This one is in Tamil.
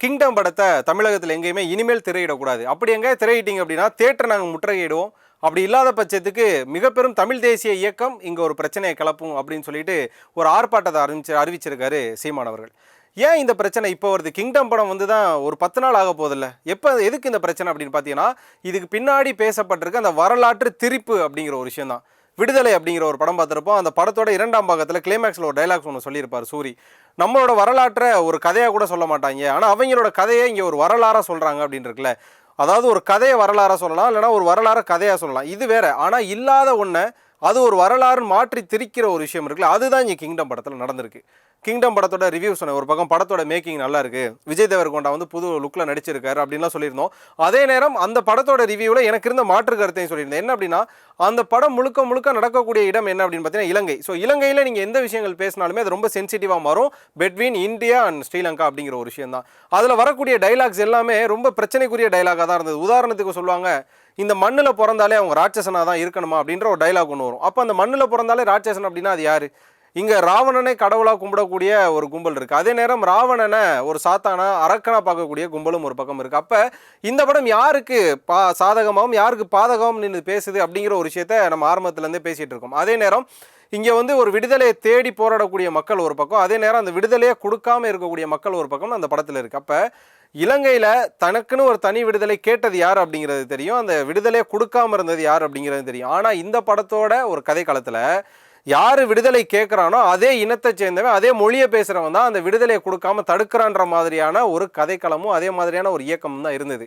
கிங்டம் படத்தை தமிழகத்தில் எங்கேயுமே இனிமேல் திரையிடக்கூடாது. அப்படி எங்கே திரையிட்டீங்க அப்படின்னா தேட்டர் நாங்கள் முற்றுகையிடுவோம். அப்படி இல்லாத பட்சத்துக்கு மிக பெரும் தமிழ் தேசிய இயக்கம் இங்கே ஒரு பிரச்சனையை கிளப்பும் அப்படின்னு சொல்லிட்டு ஒரு ஆர்ப்பாட்டத்தை அறிவிச்சு அறிவிச்சிருக்காரு சீமான் அவர்கள். ஏன் இந்த பிரச்சனை இப்போ வருது? கிங்டம் படம் வந்து தான் ஒரு பத்து நாள் ஆக போதில்ல எப்போ எதுக்கு இந்த பிரச்சனை அப்படின்னு பார்த்தீங்கன்னா இதுக்கு பின்னாடி பேசப்பட்டிருக்க அந்த வரலாற்று திரிப்பு அப்படிங்கிற ஒரு விஷயம் தான் விடுதலை அப்படிங்கிற ஒரு படம் பார்த்துருப்போம். அந்த படத்தோட இரண்டாம் பாகத்தில் கிளைமேக்ஸில் ஒரு டைலாக்ஸ் ஒன்று சொல்லியிருப்பார் சூரி. நம்மளோட வரலாற்றை ஒரு கதையாக கூட சொல்ல மாட்டாங்க. ஆனால் அவங்களோட கதையை இங்கே ஒரு வரலாறாக சொல்கிறாங்க அப்படின்னு இருக்குல்ல. அதாவது ஒரு கதையை வரலாறாக சொல்லலாம் இல்லைனா ஒரு வரலாறை கதையாக சொல்லலாம். இது வேறு. ஆனால் இல்லாத ஒன்றை அது ஒரு வரலாறு மாற்றி திரிக்கிற ஒரு விஷயம் இருக்குல்ல அதுதான் இங்கே கிங்டம் படத்தில் நடந்திருக்கு. கிங்டம் படத்தோட ரிவ்யூ சொன்னேன் ஒரு பக்கம் படத்தோட மேக்கிங் நல்லா இருக்கு விஜய் தேவர்கொண்டா வந்து புது லுக்கில் நடிச்சிருக்காரு அப்படின்லாம் சொல்லியிருந்தோம். அதே நேரம் அந்த படத்தோட ரிவ்யூவில் எனக்கு இருந்த மாற்று கருத்தையும் சொல்லியிருந்தேன். என்ன அப்படின்னா அந்த படம் முழுக்க முழுக்க நடக்கக்கூடிய இடம் என்ன அப்படின்னு பார்த்தீங்கன்னா இலங்கை. ஸோ இலங்கையில் நீங்கள் எந்த விஷயங்கள் பேசினாலுமே அது ரொம்ப சென்சிட்டிவாக மாறும். பெட்வீன் இந்தியா அண்ட் ஸ்ரீலங்கா அப்படிங்கிற ஒரு விஷயம் தான் அதில் வரக்கூடிய டைலாக்ஸ் எல்லாமே ரொம்ப பிரச்சனைக்குரிய டைலாகாக தான் இருந்தது. உதாரணத்துக்கு சொல்லுவாங்க இந்த மண்ணில் பிறந்தாலே அவங்க ராட்சசனாக தான் இருக்கணுமா அப்படின்ற ஒரு டைலாக் ஒன்று வரும். அப்போ அந்த மண்ணில் பிறந்தாலே ராட்சசன் அப்படின்னா அது யார்? இங்கே ராவணனை கடவுளாக கும்பிடக்கூடிய ஒரு கும்பல் இருக்குது அதே நேரம் ராவணனை ஒரு சாத்தானா அரக்கனா பார்க்கக்கூடிய கும்பலும் ஒரு பக்கம் இருக்குது அப்போ இந்த படம் யாருக்கு பா சாதகமாகவும் யாருக்கு பாதகமாகவும் நின்று பேசுது அப்படிங்கிற ஒரு விஷயத்த நம்ம ஆரம்பத்துலேருந்தே பேசிகிட்டு இருக்கோம். அதே நேரம் இங்கே வந்து ஒரு விடுதலையை தேடி போராடக்கூடிய மக்கள் ஒரு பக்கம் அதே நேரம் அந்த விடுதலையை கொடுக்காம இருக்கக்கூடிய மக்கள் ஒரு பக்கம் அந்த படத்தில் இருக்குது அப்போ இலங்கையில் தனக்குன்னு ஒரு தனி விடுதலை கேட்டது யார் அப்படிங்கிறது தெரியும். அந்த விடுதலையை கொடுக்காம இருந்தது யார் அப்படிங்கிறது தெரியும். ஆனால் இந்த படத்தோட ஒரு கதை காலத்தில் யார் விடுதலை கேட்குறானோ அதே இனத்தை சேர்ந்தவன் அதே மொழியை பேசுகிறவன் தான் அந்த விடுதலையை கொடுக்காம தடுக்கிறான்ற மாதிரியான ஒரு கதைக்களமும் அதே மாதிரியான ஒரு இயக்கமும் தான் இருந்தது.